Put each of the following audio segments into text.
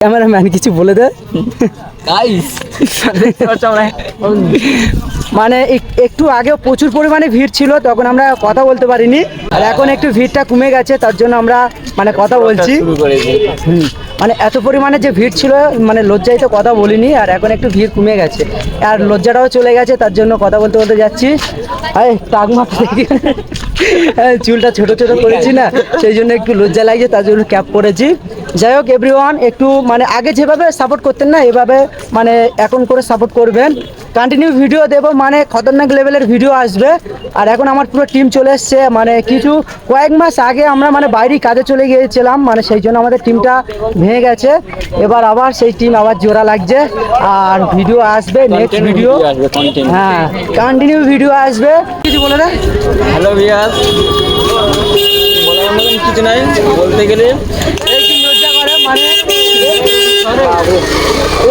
Cameraman কিছু বলে দে। মানে এক- একটু আগেও প্রচুর পরিমাণে ভিড় ছিল তখন আমরা কথা বলতে পারিনি। আর এখন একটু ভিড়টা কমে গেছে তার জন্য আমরা মানে কথা বলছি। মানে এত পরিমাণে যে ভিড় ছিল মানে লজ্জায় তো কথা বলিনি, আর এখন একটু ভিড় কমে গেছে। আর লজ্জাটাও চলে গেছে, তার জন্য কথা বলতে বলতে যাচ্ছি। দেখি। চুলটা ছোট ছোট করেছি না, সেই জন্য একটু লজ্জা লাগছে, তার জন্য ক্যাপ পরেছি। যাই হোক এভরিওয়ান একটু মানে আগে যেভাবে সাপোর্ট করতেন না, এভাবে মানে এখন করে সাপোর্ট করবেন। কন্টিনিউ ভিডিও দেবো মানে খতরনাক লেভেলের ভিডিও আসবে। আর এখন আমার পুরো টিম চলে এসছে মানে কিছু কয়েক মাস আগে আমরা মানে বাইরে কাজে চলে গিয়েছিলাম মানে সেই জন্য আমাদের টিমটা ভেঙে গেছে। এবার আবার সেই টিম আবার জোড়া লাগছে আর ভিডিও আসবে নেক্সট ভিডিও। হ্যাঁ কন্টিনিউ ভিডিও আসবে। কিছু বলে দেয় হ্যালো মতন কিছু নাই বলতে গেলে। মানে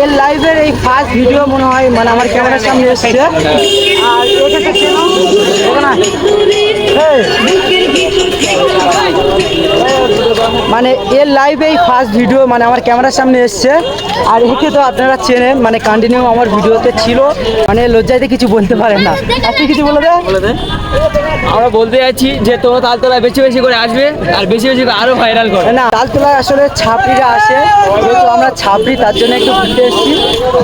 এর লাইভের এই ফার্স্ট ভিডিও মনে হয় মানে আমার ক্যামেরার সামনে এসেছে। আর মানে এর লাইভে এই। ফার্স্ট ভিডিও মানে আমার ক্যামেরার সামনে এসছে। আর একে তো আপনারা চেনেন মানে কন্টিনিউ আমার ভিডিওতে ছিল। মানে লজ্জাইতে কিছু বলতে পারে না। আপনি কিছু বলে দেয় আমরা বলতে যাচ্ছি যে তোমরা তালতলায় বেশি বেশি করে আসবে আর বেশি বেশি করে আরও ভাইরাল করে। না তালতলায় আসলে ছাপড়িরা আসে যেহেতু আমরা ছাপড়ি তার জন্য একটু ঘুরতে এসেছি।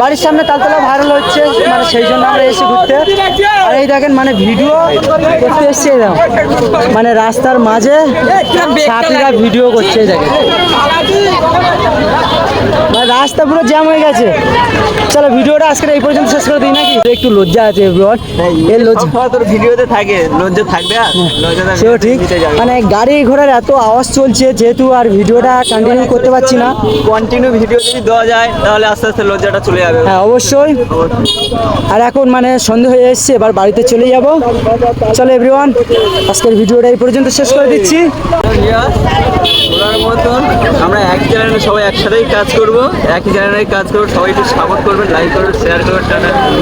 বাড়ির সামনে তালতলা ভাইরাল হচ্ছে মানে সেই জন্য আমরা এসে ঘুরতে। আর এই দেখেন মানে ভিডিও করতে এসছে দেখো। মানে রাস্তার মাঝে ছাপড়িরা ভিডিও করছে এই দেখেন। রাস্তা পুরো জ্যাম হয়ে গেছে। চলো ভিডিওটা আজকে এই পর্যন্ত শেষ করে দিই নাকি? একটু লজ্জা আছে এবার এই লজ্জা। তোর ভিডিওতে থাকে লজ্জা থাকবে থাকবে সেও ঠিক। মানে গাড়ি ঘোড়ার এত আওয়াজ চলছে যেহেতু আর ভিডিওটা কন্টিনিউ করতে পারছি না। কন্টিনিউ ভিডিও যদি দেওয়া যায় তাহলে আস্তে আস্তে লজ্জাটা চলে যাবে। হ্যাঁ অবশ্যই। আর এখন মানে সন্ধে হয়ে এসছে এবার বাড়িতে চলে যাব। চলো এভরিওয়ান আজকের ভিডিওটা এই পর্যন্ত শেষ করে দিচ্ছি। মতন। আমরা এক চ্যানেলে সবাই একসাথেই কাজ করব। একই চ্যানেলে কাজ করব সবাই একটু সাপোর্ট করবেন লাইক করবেন শেয়ার করবেন